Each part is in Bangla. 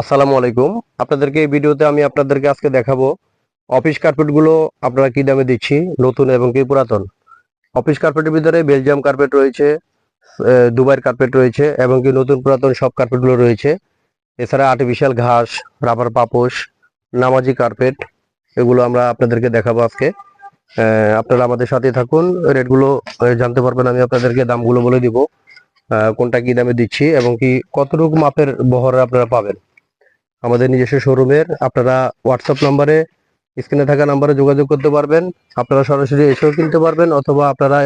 আসসালামু আলাইকুম। আপনাদেরকে এই ভিডিওতে আমি আপনাদেরকে আজকে দেখাবো অফিস কার্পেটগুলো আপনারা কি দামে দিচ্ছি, নতুন এবং কি পুরাতন। অফিস কার্পেটের ভিতরে বেলজিয়াম কার্পেট রয়েছে দুবাইয়ের কার্পেট রয়েছে এবং কি নতুন পুরাতন সব কার্পেটগুলো রয়েছে। এছাড়া আর্টিফিশিয়াল ঘাস রাবার পাপোশ, নামাজি কার্পেট, এগুলো আমরা আপনাদেরকে দেখাবো আজকে। আপনারা আমাদের সাথে থাকুন, রেটগুলো জানতে পারবেন, আমি আপনাদেরকে দামগুলো বলে দিব কোনটা কি দামে দিচ্ছি এবং কি কতটুকু মাপের বহরে আপনারা পাবেন। আমাদের নিজস্ব শোরুমের আপনারা হোয়াটসঅ্যাপ নাম্বারে স্ক্রিনে থাকা নাম্বারে যোগাযোগ করতে পারবেন। আপনারা সরাসরি এসেও কিনতে পারবেন অথবা আপনারা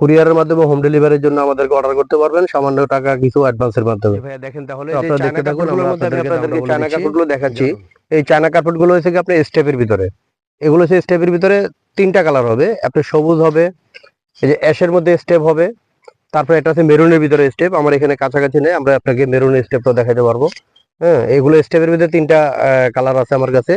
কুরিয়ারের মাধ্যমে হোম ডেলিভারির জন্য আমাদেরকে অর্ডার করতে পারবেন। সামান্য টাকা কিছু অ্যাডভান্সের মাধ্যমে। দেখেন তাহলে আপনারা দেখতে থাকুন আপনাদেরকে চায়না কাপড়গুলো দেখাচ্ছি। এই চায়না কাপড়গুলো হচ্ছে কি আপনার স্টেপের ভিতরে। এগুলো হচ্ছে স্টেপের ভিতরে তিনটা কালার হবে। আপনার সবুজ হবে এই যে অ্যাশের মধ্যে স্টেপ হবে। তারপর এটা হচ্ছে মেরুনের ভিতরে স্টেপ আমার এখানে কাছাকাছি নেই আমরা আপনাকে মেরুনের স্টেপটা দেখাতে পারব। হ্যাঁ এগুলো স্টেপের ভিতরে তিনটা কালার আছে আমার কাছে।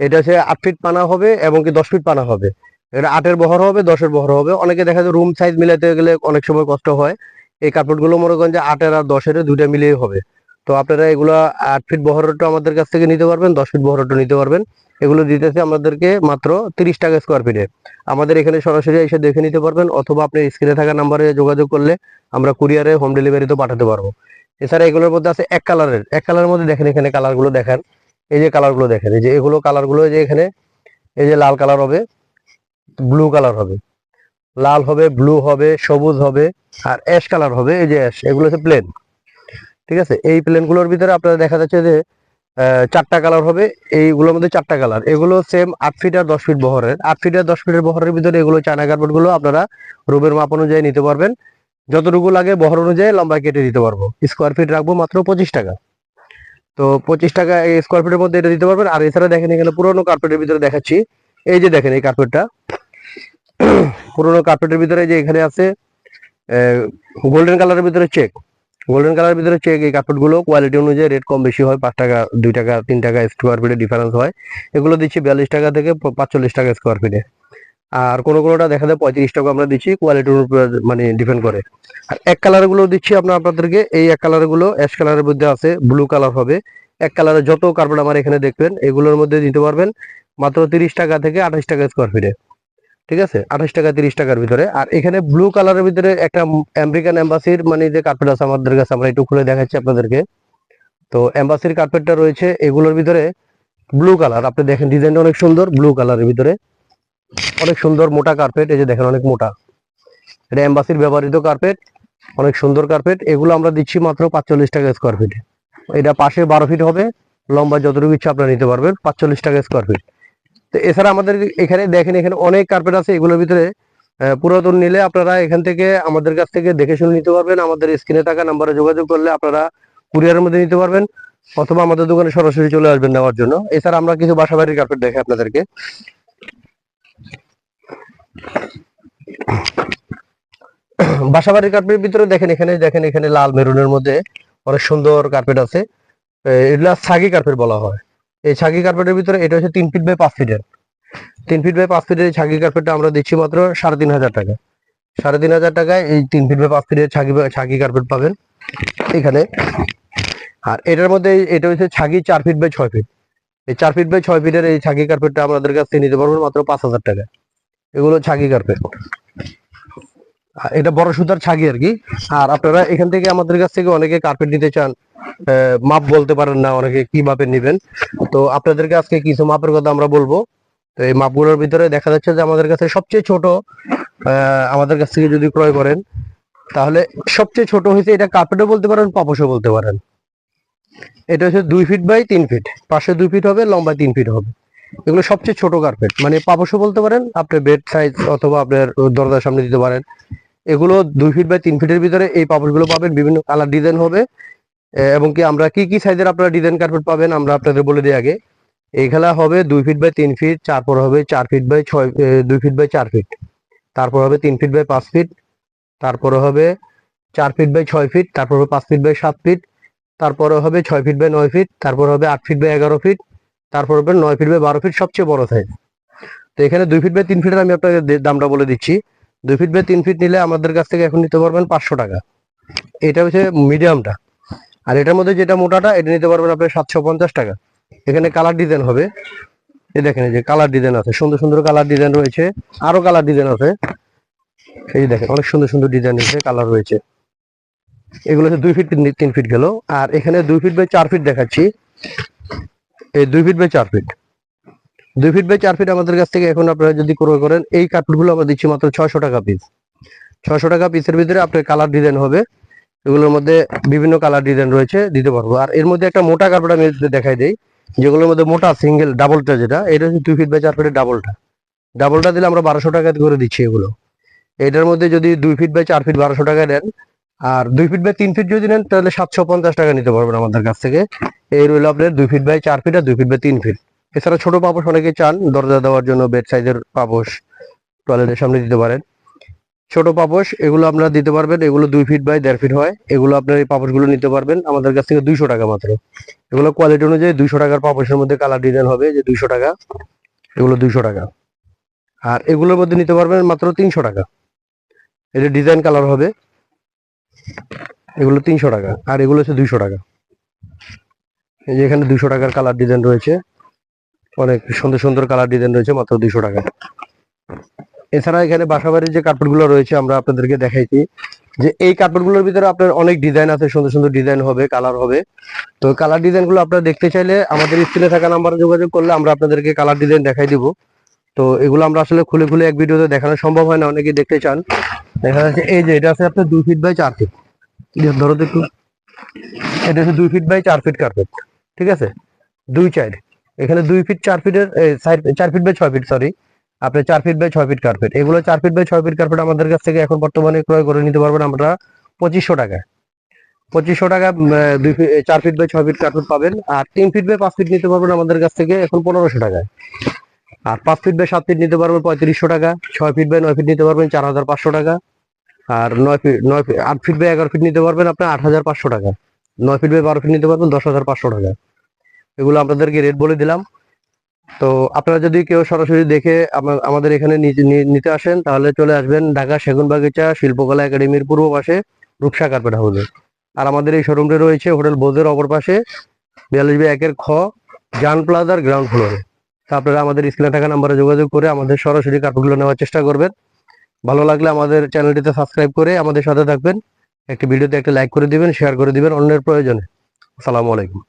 এটা সে আট ফিট পানা হবে এবং কি দশ ফিট পানা হবে। এটা আটের বহর হবে, দশের বহর হবে। অনেকে দেখা যায় রুম সাইজ মিলাতে গেলে অনেক সময় কষ্ট হয়। এই কাপড়গুলো মনে করেন যে আটের আর দশের দুইটা মিলিয়ে হবে। তো আপনারা এগুলো আট ফিট বহরটা আমাদের কাছ থেকে নিতে পারবেন, দশ ফিট বহরটা নিতে পারবেন। এগুলো দিতেছে আমাদেরকে মাত্র তিরিশ টাকা স্কোয়ার ফিটে আমাদের এখানে সরাসরি এসে দেখে নিতে পারবেন, অথবা আপনি স্ক্রিনে থাকা নাম্বারে যোগাযোগ করলে আমরা কুরিয়ারে হোম ডেলিভারিতে পাঠাতে পারব। এছাড়া এগুলোর মধ্যে আছে এক কালারের এক কালারের মধ্যে দেখেন এখানে কালারগুলো দেখেন। এই যে কালারগুলো দেখেন, এই যে এগুলো কালারগুলো যে এখানে, এই যে লাল কালার হবে ব্লু কালার হবে। লাল হবে ব্লু হবে, সবুজ হবে, আর অ্যাশ কালার হবে, এই যে অ্যাশ এগুলো হচ্ছে প্লেন ঠিক আছে? এই প্লেনগুলোর ভিতরে আপনারা দেখা যাচ্ছে যে চারটা কালার হবে। এইগুলোর মধ্যে চারটা কালার এগুলো সেম আট ফিট আর দশ ফিট বহরের। আট ফিট আর দশ ফিটের বহরের ভিতরে এগুলো চায়না কার্পেটগুলো আপনারা রুমের মাপ অনুযায়ী নিতে পারবেন। যতটুকু লাগে বহর অনুযায়ী লম্বা কেটে দিতে পারব। স্কোয়ার ফিট রাখব মাত্র পঁচিশ টাকা। তো পঁচিশ টাকা স্কোয়ার ফিটের মধ্যে এটা দিতে পারবেন। আর এছাড়া দেখেন এখানে পুরোনো কার্পেটের ভিতরে দেখাচ্ছি। এই যে দেখেন এই কার্পেটটা পুরোনো কার্পেটের ভিতরে যে এখানে আছে গোল্ডেন কালারের ভিতরে চেক গোল্ডেন কালারের ভিতরে চেক এই কাপড়গুলো কোয়ালিটি অনুযায়ী রেট কম বেশি হয়, পাঁচ টাকা, দুই টাকা, তিন টাকা স্কোয়ার ফিটে ডিফারেন্স হয়। এগুলো দিচ্ছি বিয়াল্লিশ টাকা থেকে পাঁচচল্লিশ টাকা স্কোয়ার ফিটে আর কোনো কোনোটা দেখা যায় পঁয়ত্রিশ টাকা আমরা দিচ্ছি কোয়ালিটির উপর মানে ডিপেন্ড করে। আর এক কালারগুলো দিচ্ছি আমরা আপনাদেরকে, এই এক কালারগুলো অ্যাশ কালারের মধ্যে আছে ব্লু কালার হবে। এক কালারের যত কার্পেট আমার এখানে দেখবেন, এগুলোর মধ্যে দিতে পারবেন মাত্র তিরিশ টাকা থেকে আঠাশ টাকা স্কোয়ার ফিটে ঠিক আছে? আঠাশ টাকা, তিরিশ টাকার ভিতরে। আর এখানে ব্লু কালারের ভিতরে একটা আমেরিকান এম্বাসির মানে যে কার্পেট আছে আমাদের কাছে, আমরা একটু খুলে দেখাচ্ছি আপনাদেরকে। তো এম্বাসির কার্পেটটা রয়েছে, এগুলোর ভিতরে ব্লু কালার আপনি দেখেন ডিজাইনটা অনেক সুন্দর ব্লু কালারের ভিতরে। অনেক সুন্দর মোটা কার্পেট এই যে দেখেন, অনেক মোটা। এটা এম্বাসির ব্যবহৃত কার্পেট অনেক সুন্দর কার্পেট এগুলো আমরা দিচ্ছি মাত্র পাঁচচল্লিশ টাকা স্কোয়ার ফিট এটা পাশে বারো ফিট হবে, লম্বা যতটুকু ইচ্ছা আপনারা নিতে পারবেন, পাঁচচল্লিশ টাকা স্কোয়ার ফিট তো এছাড়া আমাদের এখানে দেখেন, এখানে অনেক কার্পেট আছে, এগুলোর ভিতরে পুরাতন নিলে আপনারা এখান থেকে আমাদের কাছ থেকে দেখে শুনে নিতে পারবেন। আমাদের স্ক্রিনে থাকা নাম্বারে যোগাযোগ করলে আপনারা কুরিয়ারের মধ্যে নিতে পারবেন অথবা আমাদের দোকানে সরাসরি চলে আসবেন নেওয়ার জন্য। এছাড়া আমরা কিছু বাসাবাড়ির কার্পেট দেখে আপনাদেরকে। বাসাবাড়ির কার্পেটের ভিতরে দেখেন, এখানে দেখেন, এখানে লাল মেরুনের মধ্যে অনেক সুন্দর কার্পেট আছে। এগুলা ছাগি কার্পেট বলা হয়। এই ছাগি কার্পেটের ভিতরে এটা হচ্ছে তিন ফিট বাই পাঁচ ফিটের তিন ফিট বাই পাঁচ ফিটের ছাগি কার্পেটটা আমরা দিচ্ছি মাত্র সাড়ে তিন হাজার টাকা সাড়ে তিন হাজার টাকায় এই তিন ফিট বাই পাঁচ ফিটের ছাগি ছাগি কার্পেট পাবেন এখানে। আর এটার মধ্যে এটা হচ্ছে ছাগি চার ফিট বাই ছয় ফিট এই চার ফিট বাই ছয় ফিটের এই ছাগি কার্পেটটা আমাদের কাছ থেকে নিতে পারবেন মাত্র পাঁচ হাজার টাকা এগুলো ছাগি কার্পেট এটা বড় সুতার ছাগি আর কি। আর আপনারা এখান থেকে আমাদের কাছ থেকে অনেকে কার্পেট নিতে চান মাপ বলতে পারেন না, অনেকে কি মাপের নিবেন। তো আপনাদেরকে আজকে কিছু মাপের কথা আমরা বলব। তো এই মাপগুলোর ভিতরে দেখা যাচ্ছে যে আমাদের কাছে সবচেয়ে ছোট আমাদের কাছ থেকে যদি ক্রয় করেন, তাহলে সবচেয়ে ছোট হয়েছে এটা কার্পেটও বলতে পারেন, পাপসও বলতে পারেন। এটা হচ্ছে দুই ফিট বাই তিন ফিট পাশে দুই ফিট হবে, লম্বায় তিন ফিট হবে। এগুলো সবচেয়ে ছোট কার্পেট মানে পাপসও বলতে পারেন, আপনি বেড সাইজ অথবা আপনার দরজার সামনে দিতে পারেন। এগুলো দুই ফিট বাই তিন ফিটের ভিতরে এই পাপোশগুলো পাবেন বিভিন্ন কালার ডিজাইন হবে এবং কি আমরা কি কি সাইজের আপনারা ডিজাইন কার্পেট পাবেন আমরা আপনাদের বলে দিই আগে এই খেলা হবে দুই ফিট বাই তিন ফিট তারপর হবে চার ফিট বাই ছয় দুই ফিট বাই চার ফিট তারপর হবে তিন ফিট বাই পাঁচ ফিট তারপরে হবে চার ফিট বাই ছয় ফিট তারপর হবে পাঁচ ফিট বাই সাত ফিট তারপরে হবে ছয় ফিট বাই নয় ফিট তারপর হবে আট ফিট বাই এগারো ফিট তারপর হবে নয় ফিট বাই বারো ফিট সবচেয়ে বড় সাইজ তো এখানে দুই ফিট বাই তিন ফিটের আমি আপনাকে দামটা বলে দিচ্ছি দুই ফিট বাই তিন ফিট নিলে আমাদের কাছ থেকে এখন নিতে পারবেন পাঁচশো টাকা। এটা হচ্ছে মিডিয়ামটা আর এটার মধ্যে যেটা মোটাটা, এটা নিতে পারবেন আপনি সাতশো পঞ্চাশ টাকা। এখানে কালার ডিজাইন হবে। এই দেখেন, এই যে কালার ডিজাইন আছে। সুন্দর সুন্দর কালার ডিজাইন রয়েছে। আরও কালার ডিজাইন আছে। এই দেখেন, অনেক সুন্দর সুন্দর ডিজাইন রয়েছে কালার রয়েছে। এগুলো হচ্ছে দুই ফিট তিন- ফিট গেল। আর এখানে দুই ফিট বাই চার ফিট দেখাচ্ছি। এই দুই ফিট বাই চার ফিট দুই ফিট বাই চার ফিট আমাদের কাছ থেকে এখন আপনারা যদি ক্রয় করেন, এই কার্পেটগুলো আমরা দিচ্ছি মাত্র ছয়শো টাকা পিস ছয়শো টাকা পিসের ভিতরে আপনার কালার ডিজাইন হবে। এগুলোর মধ্যে বিভিন্ন কালার ডিজাইন রয়েছে, দিতে পারব। আর এর মধ্যে একটা মোটা কার্পেট আমি দেখাই দিই, যেগুলোর মধ্যে মোটা সিঙ্গেল ডাবলটা যেটা, এটা হচ্ছে দুই ফিট বাই চার ফিটের ডাবলটা ডাবলটা দিলে আমরা বারোশো টাকা করে দিচ্ছি এগুলো। এটার মধ্যে যদি দুই ফিট বাই চার ফিট বারোশো টাকা নেন আর দুই ফিট বাই তিন ফিট যদি নেন, তাহলে সাতশো পঞ্চাশ টাকা নিতে পারবেন আমাদের কাছ থেকে। এই রইল আপনার দুই ফিট বাই চার ফিট আর দুই ফিট বাই তিন ফিট এছাড়া ছোট পাপোশ অনেকে চান, দরজা দেওয়ার জন্য বেড সাইজের পাপোশ টয়লেটের সামনে দিতে পারেন। ছোট পাপোশ, এগুলো আপনারা দিতে পারবেন, এগুলো দুই ফিট বাই দেড় ফিট হয়। এগুলো আপনার এই পাপোশগুলো নিতে পারবেন, আমাদের কাছ থেকে দুইশো টাকা মাত্র। এগুলো কোয়ালিটি অনুযায়ী দুইশো টাকার পাপোশের মধ্যে কালার ডিজাইন হবে, যে দুইশো টাকা, এগুলো দুইশো টাকা। আর এগুলোর মধ্যে নিতে পারবেন মাত্র তিনশো টাকা। এটা ডিজাইন কালার হবে। এগুলো তিনশো টাকা, আর এগুলো হচ্ছে দুইশো টাকা। এই যে এখানে দুইশো টাকার কালার ডিজাইন রয়েছে। অনেক সুন্দর সুন্দর কালার ডিজাইন রয়েছে মাত্র দুইশো টাকা এছাড়া এখানে বাসাবাড়ির যে কার্পেটগুলো রয়েছে, আমরা আপনাদেরকে দেখাইছি যে এই কার্পেটগুলোর ভিতরে আপনার অনেক ডিজাইন আছে, সুন্দর সুন্দর ডিজাইন হবে কালার হবে। তো কালার ডিজাইনগুলো আপনারা দেখতে চাইলে আমাদের স্ক্রিনে থাকা নাম্বারে যোগাযোগ করলে আমরা আপনাদেরকে কালার ডিজাইন দেখাই দিব। তো এগুলো আমরা আসলে খুলে খুলে এক ভিডিওতে দেখানো সম্ভব হয় না অনেকে দেখতে চান। দেখা যাচ্ছে এই যে, এটা আছে আপনার দুই ফিট বাই চার ফিট ধরো দেখুন, এটা হচ্ছে দুই ফিট বাই চার ফিট কার্পেট ঠিক আছে? দুই চার এখানে দুই ফিট চার ফিটের চার ফিট বাই ছয় ফিট সরি আপনার চার ফিট বাই ছয় ফিট কার্পেট এগুলো চার ফিট বাই ছয় ফিট কার্পেট আমাদের কাছ থেকে এখন বর্তমানে ক্রয় করে নিতে পারবেন আমরা পঁচিশশো টাকা। পঁচিশশো টাকা দুই ফিট চার ফিট বাই ছয় ফিট কার্পেট পাবেন। আর তিন ফিট বাই পাঁচ ফিট নিতে পারবেন আমাদের কাছ থেকে এখন পনেরোশো টাকা আর পাঁচ ফিট বাই সাত ফিট নিতে পারবেন পঁয়ত্রিশশো টাকা। ছয় ফিট বাই নয় ফিট নিতে পারবেন চার হাজার পাঁচশো টাকা। আর নয় ফিট নয় আট ফিট বাই এগারো ফিট নিতে পারবেন আপনার আট হাজার পাঁচশো টাকা। নয় ফিট বাই বারো ফিট নিতে পারবেন দশ হাজার পাঁচশো টাকা। এগুলো আপনাদেরকে রেট বলে দিলাম। তো আপনারা যদি কেউ সরাসরি দেখে আমা- আমাদের এখানে নিতে আসেন, তাহলে চলে আসবেন ঢাকা সেগুন বাগিচা শিল্পকলা একাডেমির পূর্ব পাশে রূপসা কার্পেট হাউসে। আর আমাদের এই শোরুমটা রয়েছে হোটেল বোধের অপর পাশে, বিয়াল্লিশ বি একের খ, জান প্লাজার গ্রাউন্ড ফ্লোরে তা আপনারা আমাদের স্ক্রিনে থাকা নাম্বারে যোগাযোগ করে আমাদের সরাসরি কার্পেটগুলো নেওয়ার চেষ্টা করবেন। ভালো লাগলে আমাদের চ্যানেলটিতে সাবস্ক্রাইব করে আমাদের সাথে থাকবেন। একটি ভিডিওতে একটা লাইক করে দিবেন শেয়ার করে দিবেন অন্যের প্রয়োজনে। আসসালামু আলাইকুম।